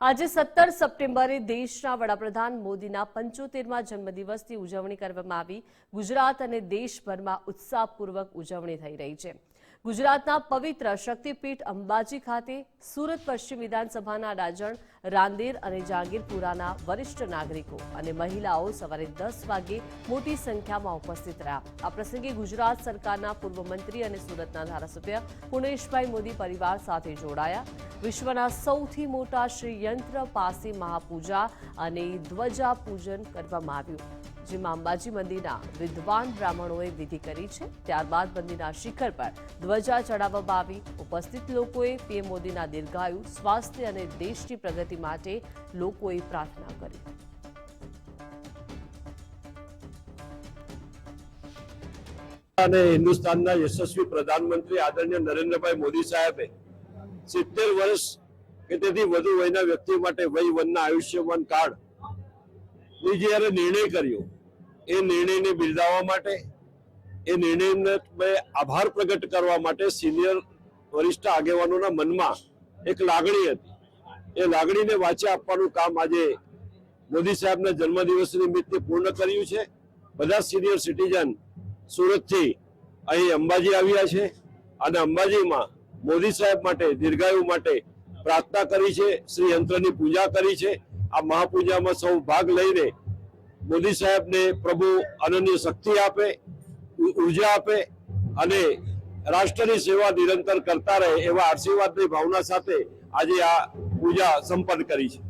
આજે સત્તર સપ્ટેમ્બરે દેશના વડાપ્રધાન મોદીના પંચોતેરમાં જન્મદિવસની ઉજવણી કરવામાં આવી. ગુજરાત અને દેશભરમાં ઉત્સાહપૂર્વક ઉજવણી થઈ રહી છે. ગુજરાતના પવિત્ર શક્તિપીઠ અંબાજી ખાતે સુરત પશ્ચિમ વિધાનસભાના રાજણ રાંદેર અને જાગીરપુરાના વરિષ્ઠ નાગરિકો અને મહિલાઓ સવારે દસ વાગે મોટી સંખ્યામાં ઉપસ્થિત રહ્યા. આ પ્રસંગે ગુજરાત સરકારના પૂર્વ મંત્રી અને સુરતના ધારાસભ્ય પુણેશભાઈ મોદી પરિવાર સાથે જોડાયા. વિશ્વના સૌથી મોટા શ્રીયંત્ર પાસે મહાપૂજા અને ધ્વજા પૂજન કરવામાં આવ્યું. જેમાં અંબાજી મંદિરના વિદ્વાન બ્રાહ્મણોએ વિધિ કરી છે. ત્યારબાદ મંદિરના શિખર પર ધ્વજા ચડાવવામાં આવી. ઉપસ્થિત લોકોએ પીએમ મોદીના દીર્ઘાયુ, સ્વાસ્થ્ય અને દેશની પ્રગતિ માટે લોકોએ પ્રાર્થના કરી. અને હિન્દુસ્તાનના યશસ્વી પ્રધાનમંત્રી આદરણીય નરેન્દ્રભાઈ મોદી સાહેબે સિત્તેર વર્ષ કે તેથી વધુ વયના વ્યક્તિ માટે વય વનના આયુષ્યમાન કાર્ડની જ્યારે નિર્ણય કર્યો, એ નિર્ણયને બિરદાવવા માટે, એ નિર્ણયને આભાર પ્રગટ કરવા માટે સિનિયર વરિષ્ઠ આગેવાનોના મનમાં એક લાગણી હતી. એ લાગણીને વાંચે આપવાનું કામ આજે મોદી સાહેબના જન્મદિવસ નિમિત્તે પૂર્ણ કર્યું છે. બધા સિનિયર સિટીઝન સુરતથી અહીં અંબાજી આવ્યા છે અને અંબાજીમાં મોદી સાહેબ માટે, દીર્ઘાયુ માટે પ્રાર્થના કરી છે શ્રી યંત્રની પૂજા કરી છે. આ મહાપૂજામાં સૌ ભાગ લઈને મોદી સાહેબને પ્રભુ અનન્ય શક્તિ આપે ઊર્જા આપે અને રાષ્ટ્રની સેવા નિરંતર કરતા રહે એવા આશીર્વાદની ભાવના સાથે આજે આ પૂજા સંપન્ન કરી છે.